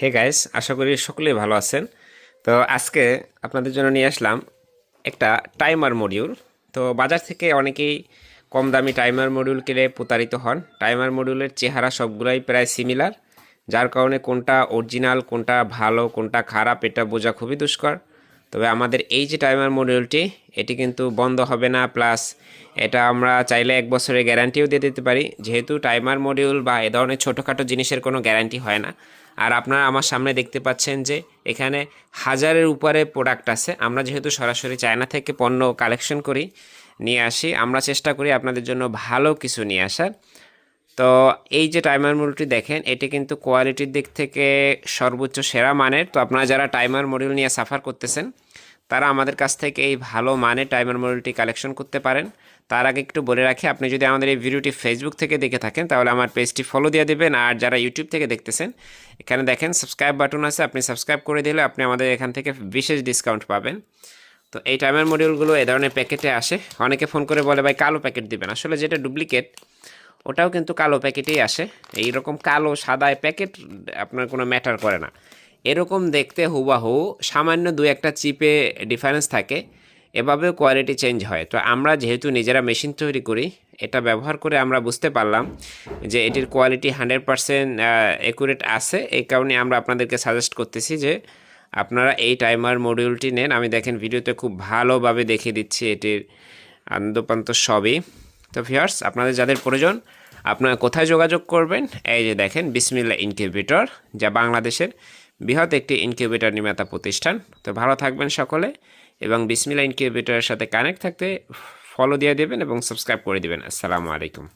Hey guys, আশা করি সকলেই ভালো আছেন। তো আজকে আপনাদের জন্য নিয়ে আসলাম একটা টাইমার মডিউল। তো বাজার থেকে অনেকেই কম দামি টাইমার মডিউল কিনে প্রতারিত হন। টাইমার মডিউলের চেহারা সবগুলাই প্রায় সিমিলার যার কারণে কোনটা অরিজিনাল কোনটা ভালো, কোনটা খারাপ, এটা বোঝা খুবই দুষ্কর। তবে আমাদের এই যে টাইমার মডিউলটি এটি কিন্তু বন্ধ হবে না প্লাস এটা আমরা চাইলে এক বছরের গ্যারান্টিও দিয়ে দিতে পারি। যেহেতু টাইমার মডিউল বা এ ধরনের ছোটোখাটো জিনিসের কোনো গ্যারান্টি হয় না। আর আপনারা আমার সামনে দেখতে পাচ্ছেন যে, এখানে হাজারের উপরে প্রোডাক্ট আছে। আমরা যেহেতু সরাসরি চায়না থেকে পণ্য কালেকশন করি, নিয়ে আসি। আমরা চেষ্টা করি আপনাদের জন্য ভালো কিছু নিয়ে আসার। তো এই যে টাইমার মডিউলটি দেখেন, এটি কিন্তু কোয়ালিটির দিক থেকে সর্বোচ্চ সেরা মানের। তো আপনারা যারা টাইমার মডিউল নিয়ে সাফার করতেছেন, তারা আমাদের কাছ থেকে এই ভালো মানের টাইমার মডিউলটি কালেকশন করতে পারেন। তার আগে একটু বলে রাখি, আপনি যদি আমাদের এই ভিডিওটি ফেসবুক থেকে দেখে থাকেন, তাহলে আমার পেজটি ফলো দিয়ে দেবেন। আর যারা ইউটিউব থেকে দেখতেছেন, এখানে দেখেন সাবস্ক্রাইব বাটন আছে, আপনি সাবস্ক্রাইব করে দিলে আপনি আমাদের এখান থেকে বিশেষ ডিসকাউন্ট পাবেন। তো এই টাইমার মডিউলগুলো এ ধরনের প্যাকেটে আসে। অনেকে ফোন করে বলে, ভাই, কালো প্যাকেট দিবেন। আসলে যেটা ডুপ্লিকেট ওটাও কিন্তু কালো প্যাকেটেই আসে। এই রকম কালো সাদা প্যাকেট আপনার কোনো ম্যাটার করে না। এরকম দেখতে হুবাহু, সামান্য দু একটা চিপে ডিফারেন্স থাকে, এভাবেও কোয়ালিটি চেঞ্জ হয়। তো আমরা যেহেতু নিজেরা মেশিন তৈরি করি, এটা ব্যবহার করে আমরা বুঝতে পারলাম যে এটির কোয়ালিটি হান্ড্রেড পারসেন্ট অ্যাকুরেট আছে। এই কারণে আমরা আপনাদেরকে সাজেস্ট করতেছি যে আপনারা এই টাইমার মডিউলটি নেন। আমি দেখেন ভিডিওতে খুব ভালোভাবে দেখিয়ে দিচ্ছি এটির আন্দোপান্ত সবই। তো ভিউয়ার্স আপনাদের যাদের প্রয়োজন, আপনারা কোথায় যোগাযোগ করবেন? এই যে দেখেন বিসমিল্লা ইনকিউবেটর, যা বাংলাদেশের বৃহৎ একটি ইনকিউবেটর নির্মাতা প্রতিষ্ঠান। তো ভালো থাকবেন সকলে, এবং বিসমিল্লা ইনকিউবেটরের সাথে কানেক্ট থাকতে ফলো দিয়ে দেবেন এবং সাবস্ক্রাইব করে দেবেন। আসসালামু আলাইকুম।